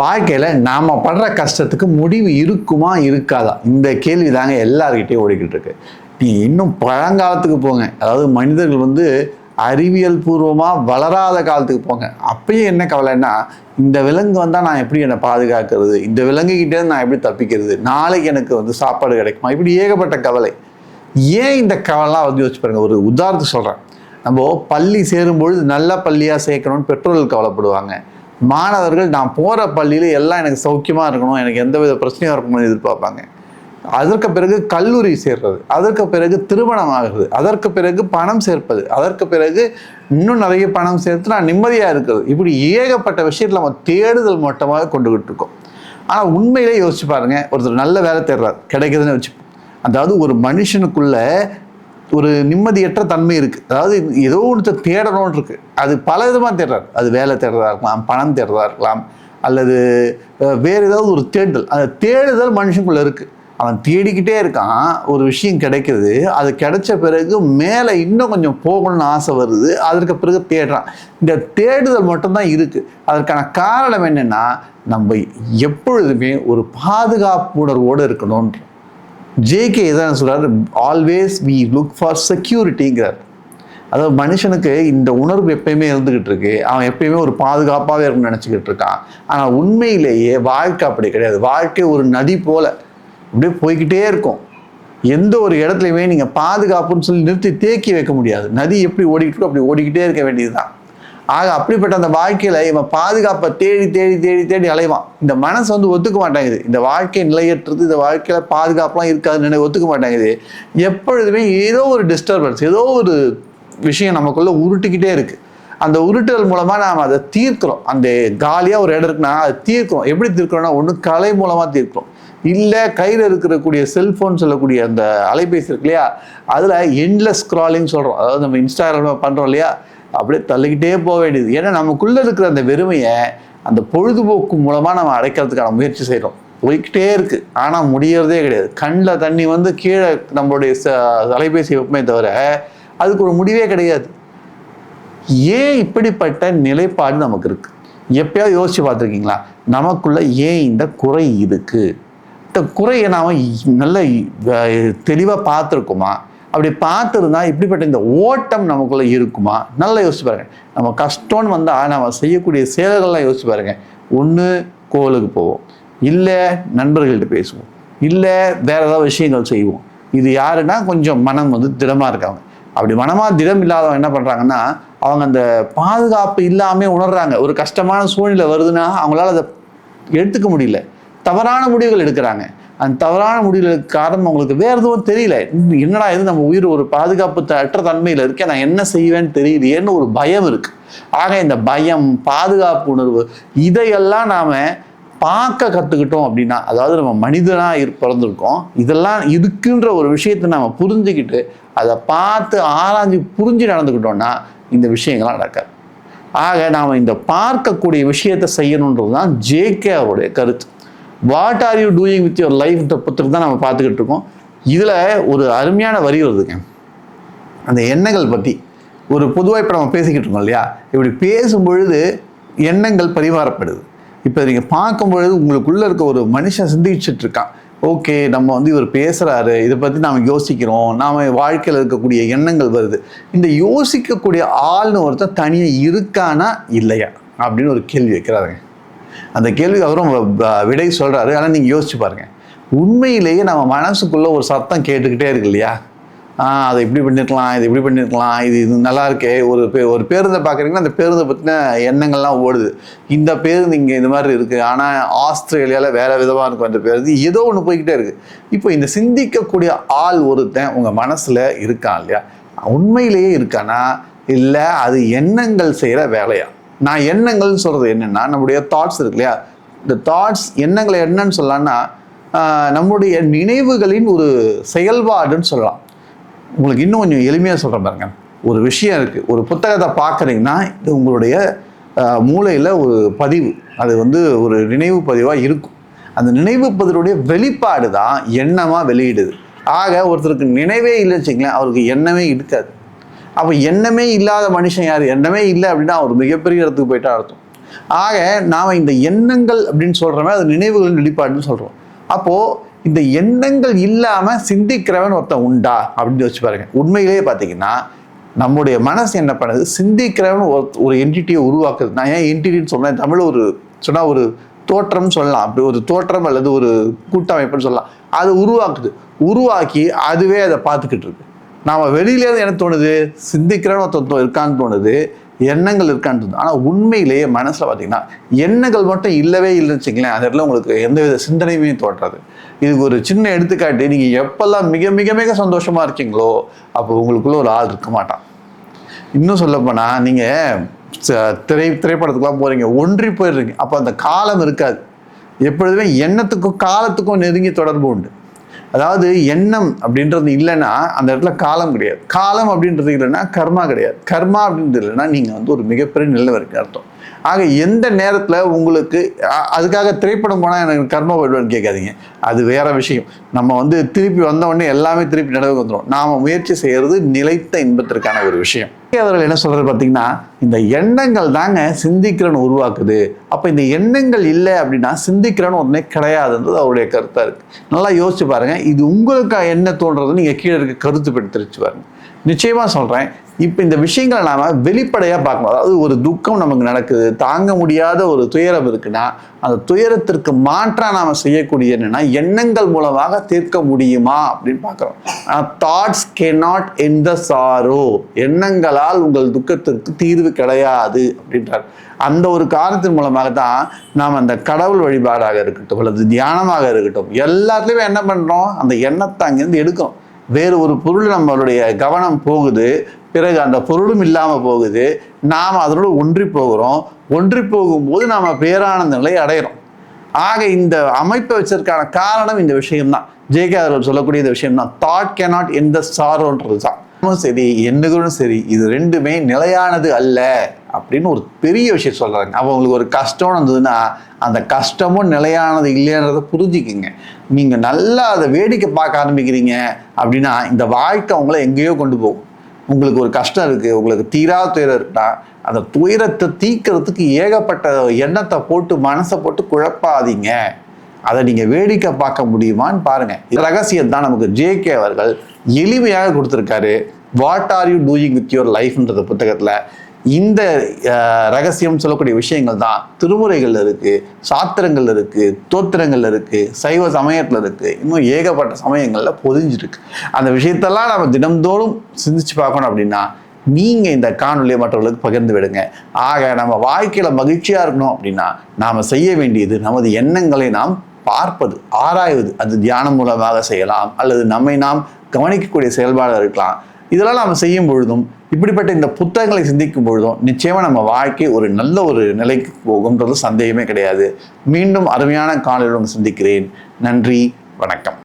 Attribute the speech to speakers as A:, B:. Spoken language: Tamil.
A: வாழ்க்கையில் நாம் படுற கஷ்டத்துக்கு முடிவு இருக்குமா இருக்காதா? இந்த கேள்வி தாங்க எல்லாருக்கிட்டையும் ஓடிக்கிட்டு இருக்கு. நீ இன்னும் பழங்காலத்துக்கு போங்க. அதாவது மனிதர்கள் வந்து அறிவியல் பூர்வமாக வளராத காலத்துக்கு போங்க. அப்பயும் என்ன கவலைன்னா இந்த விலங்கு வந்தால் நான் எப்படி என்னை பாதுகாக்கிறது? இந்த விலங்குகிட்டேருந்து நான் எப்படி தப்பிக்கிறது? நாளைக்கு எனக்கு வந்து சாப்பாடு கிடைக்குமா? இப்படி ஏகப்பட்ட கவலை. ஏன் இந்த கவலைலாம் வந்து யோசிச்சு பாருங்க. ஒரு உதாரணத்துக்கு சொல்கிறேன் நம்ம பள்ளி சேரும்பொழுது நல்ல பள்ளியாக சேர்க்கணும்னு பெற்றோர்கள் கவலைப்படுவாங்க. மாணவர்கள் நான் போகிற பள்ளியில் எல்லாம் எனக்கு சௌக்கியமாக இருக்கணும் எனக்கு எந்த வித பிரச்சனையும் இருக்கணும்னு எதிர்பார்ப்பாங்க. அதற்கு பிறகு கல்லூரி சேர்றது அதற்கு பிறகு திருமணம் ஆகிறது அதற்கு பிறகு பணம் சேர்ப்பது அதற்கு பிறகு இன்னும் நிறைய பணம் சேர்த்து நான் நிம்மதியாக இருக்கிறது. இப்படி ஏகப்பட்ட விஷயத்தில் நம்ம தேடுதல் மட்டமாக கொண்டுகிட்டு இருக்கோம். ஆனால் உண்மையிலே யோசிச்சு பாருங்கள் ஒருத்தர் நல்ல வேலை தேடுறாரு கிடைக்குதுன்னு வச்சு அதாவது ஒரு மனுஷனுக்குள்ள ஒரு நிம்மதியற்ற தன்மை இருக்குது அதாவது ஏதோ ஒன்று தேடணும்னு இருக்கு. அது பல விதமாக தேடுறாரு. அது வேலை தேடுறதா இருக்கலாம் பணம் தேடுறதா இருக்கலாம் அல்லது வேறு ஏதாவது ஒரு தேடுதல் அந்த தேடுதல் மனுஷனுக்குள்ளே இருக்குது அவன் தேடிக்கிட்டே இருக்கான். ஒரு விஷயம் கிடைக்கிது. அது கிடைச்ச பிறகு மேலே இன்னும் கொஞ்சம் போகணும்னு ஆசை வருது. அதற்கு பிறகு தேடுறான். இந்த தேடுதல் மட்டும்தான் இருக்குது அதற்கான காரணம் என்னென்னா நம்ம எப்பொழுதுமே ஒரு பாதுகாப்பு உணர்வோடு இருக்கணும்ன்ற. ஜேகே எதான் சொல்கிறார் ஆல்வேஸ் வி லுக் ஃபார் செக்யூரிட்டிங்கிறார் அதாவது மனுஷனுக்கு இந்த உணர்வு எப்பயுமே இருந்துக்கிட்டு இருக்கு. அவன் எப்பயுமே ஒரு பாதுகாப்பாகவே இருக்கும்னு நினச்சிக்கிட்டு இருக்கான். ஆனால் உண்மையிலேயே வாழ்க்கை அப்படி கிடையாது. வாழ்க்கை ஒரு நதி போல. அப்படியே போய்க்கிட்டே இருக்கும். எந்த ஒரு இடத்துலையுமே நீங்கள் பாதுகாப்புன்னு சொல்லி நிறுத்தி தேக்கி வைக்க முடியாது. நதி எப்படி ஓடிக்கிட்டு இருக்கோ அப்படி ஓடிக்கிட்டே இருக்க வேண்டியது தான் ஆக அப்படிப்பட்ட அந்த வாழ்க்கையில இவன் பாதுகாப்பை தேடி தேடி தேடி தேடி அலைவான். இந்த மனசு வந்து ஒத்துக்க மாட்டேங்குது. இந்த வாழ்க்கை நிலையற்றது இந்த வாழ்க்கையில பாதுகாப்புலாம் இருக்காதுன்னு நினை ஒத்துக்க மாட்டேங்குது. எப்பொழுதுமே ஏதோ ஒரு டிஸ்டர்பன்ஸ் ஏதோ ஒரு விஷயம் நமக்குள்ள உருட்டிக்கிட்டே இருக்கு. அந்த உருட்டுதல் மூலமா நாம் அதை தீர்க்கிறோம். அந்த காலியா ஒரு இடம் இருக்குன்னா அதை தீர்க்கிறோம். எப்படி தீர்க்கிறோம்னா ஒன்று கலை மூலமா தீர்க்கிறோம். இல்லை கையில் இருக்கக்கூடிய செல்ஃபோன் சொல்லக்கூடிய அந்த அலைபேசி இருக்கு இல்லையா? அதில் என்லெஸ் ஸ்க்ராலிங் சொல்கிறோம் அதாவது நம்ம இன்ஸ்டாகிராமில் பண்ணுறோம் இல்லையா? அப்படியே தள்ளிக்கிட்டே போக வேண்டியது. ஏன்னா நமக்குள்ளே இருக்கிற அந்த வெறுமையை அந்த பொழுதுபோக்கு மூலமாக நம்ம அடைக்கிறதுக்கான முயற்சி செய்கிறோம் போய்கிட்டே இருக்குது ஆனால் முடியறதே கிடையாது. கண்ணில் தண்ணி வந்து கீழே நம்மளுடைய ச- அலைபேசி வைப்பமே தவிர அதுக்கு ஒரு முடிவே கிடையாது. ஏன் இப்படிப்பட்ட நிலைப்பாடு நமக்கு இருக்குது எப்பயாவது யோசிச்சு பார்த்துருக்கீங்களா? நமக்குள்ள ஏன் இந்த குறை இருக்குது இந்த குறையை நாம் நல்ல தெளிவாக பார்த்துருக்கோமா? அப்படி பார்த்துருந்தா இப்படிப்பட்ட இந்த ஓட்டம் நமக்குள்ளே இருக்குமா? நல்லா யோசிச்சு பாருங்கள் நம்ம கஷ்டம்னு வந்தால் நம்ம செய்யக்கூடிய செயல்கள்லாம் யோசிச்சு பாருங்க. ஒன்று கோவிலுக்கு போவோம். இல்லை நண்பர்கள்ட்ட பேசுவோம். இல்லை வேற ஏதாவது விஷயங்கள் செய்வோம். இது யாருன்னா கொஞ்சம் மனம் வந்து திடமாக இருக்காங்க. அப்படி மனமாக திடம் இல்லாதவங்க என்ன பண்ணுறாங்கன்னா அவங்க அந்த பாதுகாப்பு இல்லாமல் உணர்றாங்க. ஒரு கஷ்டமான சூழ்நிலை வருதுன்னா அவங்களால அதை எடுத்துக்க முடியல. தவறான முடிவுகள் எடுக்கிறாங்க. அந்த தவறான முடிவுகளுக்கு காரணம் அவங்களுக்கு வேறு எதுவும் தெரியல. என்னடா இது நம்ம உயிர் ஒரு பாதுகாப்பு அற்ற தன்மையில் இருக்கேன் நான் என்ன செய்வேன்னு தெரியலையேன்னு ஒரு பயம் இருக்கு. ஆக இந்த பயம் பாதுகாப்பு உணர்வு இதையெல்லாம் நாம பார்க்க கற்றுக்கிட்டோம் அப்படின்னா அதாவது நம்ம மனிதனாக இரு பிறந்திருக்கோம் இதெல்லாம் இருக்குன்ற ஒரு விஷயத்தை நம்ம புரிஞ்சுக்கிட்டு அதை பார்த்து ஆராய்ஞ்சு புரிஞ்சு நடந்துக்கிட்டோம்னா இந்த விஷயங்கள்லாம் நடக்காது. ஆக நாம் இந்த பார்க்கக்கூடிய விஷயத்தை செய்யணுன்றது தான் ஜேகே அவருடைய கருத்து. What are you doing with your லைஃப்ன்ற புத்தகம் தான் நம்ம பார்த்துக்கிட்டு இருக்கோம். இதில் ஒரு அருமையான வரி வருதுங்க. அந்த எண்ணங்கள் பற்றி ஒரு பொதுவாக இப்போ நம்ம பேசிக்கிட்டு இருக்கோம் இல்லையா? இப்படி பேசும் பொழுது எண்ணங்கள் பரிமாறப்படுது. இப்போ நீங்கள் பார்க்கும் பொழுது உங்களுக்குள்ளே இருக்க ஒரு மனுஷன் சிந்திச்சுட்டு இருக்கான். ஓகே நம்ம வந்து இவர் பேசுகிறாரு இதை பற்றி நாம் யோசிக்கிறோம். நாம் வாழ்க்கையில் இருக்கக்கூடிய எண்ணங்கள் வருது. இந்த யோசிக்கக்கூடிய ஆள்னு ஒருத்தன் தனியாக இருக்கானா இல்லையா? அப்படின்னு ஒரு கேள்வி வைக்கிறாருங்க. அந்த கேள்விக்கு அவரும் விடை சொல்கிறாரு ஆனால் நீங்கள் யோசிச்சு பாருங்க. உண்மையிலேயே நம்ம மனசுக்குள்ளே ஒரு சத்தம் கேட்டுக்கிட்டே இருக்கு இல்லையா? ஆ அதை இப்படி பண்ணிருக்கலாம் இது இப்படி பண்ணிருக்கலாம் இது இது நல்லா இருக்கே. ஒரு பே ஒரு பேருந்தை பார்க்குறீங்கன்னா அந்த பேருந்தை பற்றின எண்ணங்கள்லாம் ஓடுது. இந்த பேருந்து இங்கே இந்த மாதிரி இருக்குது ஆனால் ஆஸ்திரேலியாவில் வேற விதமாக இருக்கும் அந்த பேருந்து. ஏதோ ஒன்று போய்கிட்டே இருக்குது இப்போ இந்த சிந்திக்கக்கூடிய ஆள் ஒருத்தன் உங்கள் மனசில் இருக்கான் இல்லையா? உண்மையிலேயே இருக்கானா? இல்லை அது எண்ணங்கள் செய்கிற வேலையா? நான் எண்ணங்கள்னு சொல்கிறது என்னென்னா நம்முடைய தாட்ஸ் இருக்கு இல்லையா? இந்த தாட்ஸ் எண்ணங்களை என்னன்னு சொல்லலாம்னா நம்முடைய நினைவுகளின் ஒரு செயல்பாடுன்னு சொல்லலாம். உங்களுக்கு இன்னும் கொஞ்சம் எளிமையாக சொல்கிறேன் பாருங்க. ஒரு விஷயம் இருக்குது ஒரு புத்தகத்தை பார்க்குறீங்கன்னா இது உங்களுடைய மூளையில் ஒரு பதிவு. அது வந்து ஒரு நினைவு பதிவாக இருக்கும். அந்த நினைவு பதிவுடைய வெளிப்பாடு தான் எண்ணமாக வெளியிடுது. ஆக ஒருத்தருக்கு நினைவே இல்லைன்னு வச்சிங்களேன் அவருக்கு எண்ணமே இருக்காது. அப்போ எண்ணமே இல்லாத மனுஷன் யார்? எண்ணமே இல்லை அப்படின்னா அவர் மிகப்பெரிய இடத்துக்கு போயிட்டா அர்த்தம். ஆக நாம் இந்த எண்ணங்கள் அப்படின்னு சொல்கிறோமே அது நினைவுகள் வெளிப்பாடுன்னு சொல்கிறோம் அப்போது இந்த எண்ணங்கள் இல்லாமல் சிந்திக்கிறவன் ஒருத்தன் உண்டா? அப்படின்னு வச்சு பாருங்க. உண்மையிலேயே பார்த்தீங்கன்னா நம்முடைய மனசு என்ன பண்ணுது? சிந்திக்கிறவன் ஒரு ஒரு என்டிட்டியை உருவாக்குது. நான் ஏன் என்டிட்டின்னு சொன்னேன் தமிழ் ஒரு சொன்னால் ஒரு தோற்றம் சொல்லலாம். அப்படி ஒரு தோற்றம் அல்லது ஒரு கூட்டமைப்புன்னு சொல்லலாம். அது உருவாக்குது. உருவாக்கி அதுவே அதை பார்த்துக்கிட்டு இருக்கு. நாம் வெளியிலேருந்து என்ன தோணுது? சிந்திக்கிறன்னு ஒருத்தன் இருக்கான்னு தோணுது. எண்ணங்கள் இருக்கான்னு தோணுது. ஆனால் உண்மையிலேயே மனசில் பார்த்தீங்கன்னா எண்ணங்கள் மட்டும் இல்லவே இல்லைன்னு வச்சுங்களேன் அது இடத்துல உங்களுக்கு எந்தவித சிந்தனையுமே தோற்றாது. இதுக்கு ஒரு சின்ன எடுத்துக்காட்டு நீங்கள் எப்பெல்லாம் மிக மிக மிக சந்தோஷமாக இருக்கீங்களோ அப்போ உங்களுக்குள்ளே ஒரு ஆள் இருக்க மாட்டான். இன்னும் சொல்லப்போனால் நீங்கள் திரை திரைப்படத்துக்குலாம் போகிறீங்க ஒன்றி போயிடுறீங்க. அப்போ அந்த காலம் இருக்காது. எப்பொழுதுமே எண்ணத்துக்கும் காலத்துக்கும் நெருங்கி தொடர்பு உண்டு. அதாவது எண்ணம் அப்படின்றது இல்லைன்னா அந்த இடத்துல காலம் கிடையாது. காலம் அப்படின்றது இல்லைன்னா கர்மா கிடையாது. கர்மா அப்படின்றது இல்லைன்னா நீங்கள் வந்து ஒரு மிகப்பெரிய நிலவருக்கு அர்த்தம். ஆக எந்த நேரத்தில் உங்களுக்கு அதுக்காக திரைப்படம் போனால் எனக்கு கர்ம வருவான்னு கேட்காதீங்க. அது வேற விஷயம். நம்ம வந்து திருப்பி வந்தவொடனே எல்லாமே திருப்பி நடவு வந்துடும் நாம் முயற்சி செய்கிறது நிலைத்த இன்பத்திற்கான ஒரு விஷயம். அவர்கள் என்ன சொல்கிறது பார்த்தீங்கன்னா இந்த எண்ணங்கள் தாங்க சிந்திக்கிறன் உருவாக்குது. அப்போ இந்த எண்ணங்கள் இல்லை அப்படின்னா சிந்திக்கிறன் உடனே கிடையாதுன்றது அவருடைய கருத்தாக இருக்குது நல்லா யோசிச்சு பாருங்கள் இது உங்களுக்கு என்ன தோன்றதுன்னு நீங்கள் கீழே இருக்க கருத்து பெற்று தெரிச்சு பாருங்கள் நிச்சயமாக சொல்கிறேன் இப்போ இந்த விஷயங்களை நாம் வெளிப்படையாக பார்க்கணும். அதாவது ஒரு துக்கம் நமக்கு நடக்குது தாங்க முடியாத ஒரு துயரம் இருக்குன்னா அந்த துயரத்திற்கு மாற்றாக நாம் செய்யக்கூடிய என்னென்னா எண்ணங்கள் மூலமாக தீர்க்க முடியுமா அப்படின்னு பார்க்குறோம். Thoughts can not end the sorrow எண்ணங்களால் உங்கள் துக்கத்திற்கு தீர்வு கிடையாது அப்படின்றார். அந்த ஒரு காரணத்தின் மூலமாக தான் நாம் அந்த கடவுள் வழிபாடாக இருக்கட்டும் அல்லது தியானமாக இருக்கட்டும் எல்லாத்துலேயுமே என்ன பண்ணுறோம் அந்த எண்ணத்தை அங்கேருந்து எடுக்கிறோம். வேறு ஒரு பொருள் நம்மளுடைய கவனம் போகுது பிறகு அந்த பொருளும் இல்லாமல் போகுது நாம் அதனோடு ஒன்றி போகிறோம். ஒன்றி போகும்போது நாம் பேரானந்த நிலையை அடையிறோம். ஆக இந்த அமைப்பை வச்சதுக்கான காரணம் இந்த விஷயம்தான். ஜேகே அவர்கள் சொல்லக்கூடிய இந்த விஷயம் தான் தாட் கேனாட் எந்த சாரோன்றது தான் சரி எண்ணுகளும் சரி இது ரெண்டுமே நிலையானது அல்ல அப்படின்னு ஒரு பெரிய விஷயம் சொல்கிறாங்க அப்போ உங்களுக்கு ஒரு கஷ்டம் வந்ததுன்னா அந்த கஷ்டமும் நிலையானது இல்லைன்றதை புரிஞ்சுக்குங்க. நீங்கள் நல்லா அதை வேடிக்கை பார்க்க ஆரம்பிக்கிறீங்க அப்படின்னா இந்த வாழ்க்கை உங்களை எங்கேயோ கொண்டு போகும். உங்களுக்கு ஒரு கஷ்டம் இருக்குது உங்களுக்கு தீரா துயரம் இருக்குன்னா அந்த துயரத்தை தீக்கிறதுக்கு ஏகப்பட்ட எண்ணத்தை போட்டு மனசை போட்டு குழப்பாதீங்க. அதை நீங்க வேடிக்கை பார்க்க முடியுமான்னு பாருங்க. இது ரகசியம் தான் நமக்கு ஜேகே அவர்கள் எளிமையாக கொடுத்துருக்காரு. What are you doing with your லைஃப்ன்றது புத்தகத்தில். இந்த ரகசியம் சொல்லக்கூடிய விஷயங்கள் தான். திருமுறைகள் இருக்குது சாத்திரங்கள்ல இருக்குது தோத்திரங்கள்ல இருக்குது சைவ சமயத்தில் இருக்குது இன்னும் ஏகப்பட்ட சமயங்களில் பொதிஞ்சிருக்கு. அந்த விஷயத்தெல்லாம் நம்ம தினம்தோறும் சிந்திச்சு பார்க்கணும் அப்படின்னா நீங்கள் இந்த காணொலியை மற்றவர்களுக்கு பகிர்ந்து விடுங்க. ஆக நம்ம வாழ்க்கையில் மகிழ்ச்சியாக இருக்கணும் அப்படின்னா நாம் செய்ய வேண்டியது நமது எண்ணங்களை நாம் பார்ப்பது ஆராய்வது அது தியானம் மூலமாக செய்யலாம் அல்லது நம்மை நாம் கவனிக்கக்கூடிய செயல்பாடு இருக்கலாம். இதெல்லாம் நாம் செய்யும் பொழுதும் இப்படிப்பட்ட இந்த புத்தகங்களை சிந்திக்கும் பொழுதும் நிச்சயமாக நம்ம வாழ்க்கை ஒரு நல்ல ஒரு நிலைக்கு போகும்ன்றது சந்தேகமே கிடையாது. மீண்டும் அருமையான காணொலியுடன் சந்திக்கிறேன். நன்றி வணக்கம்.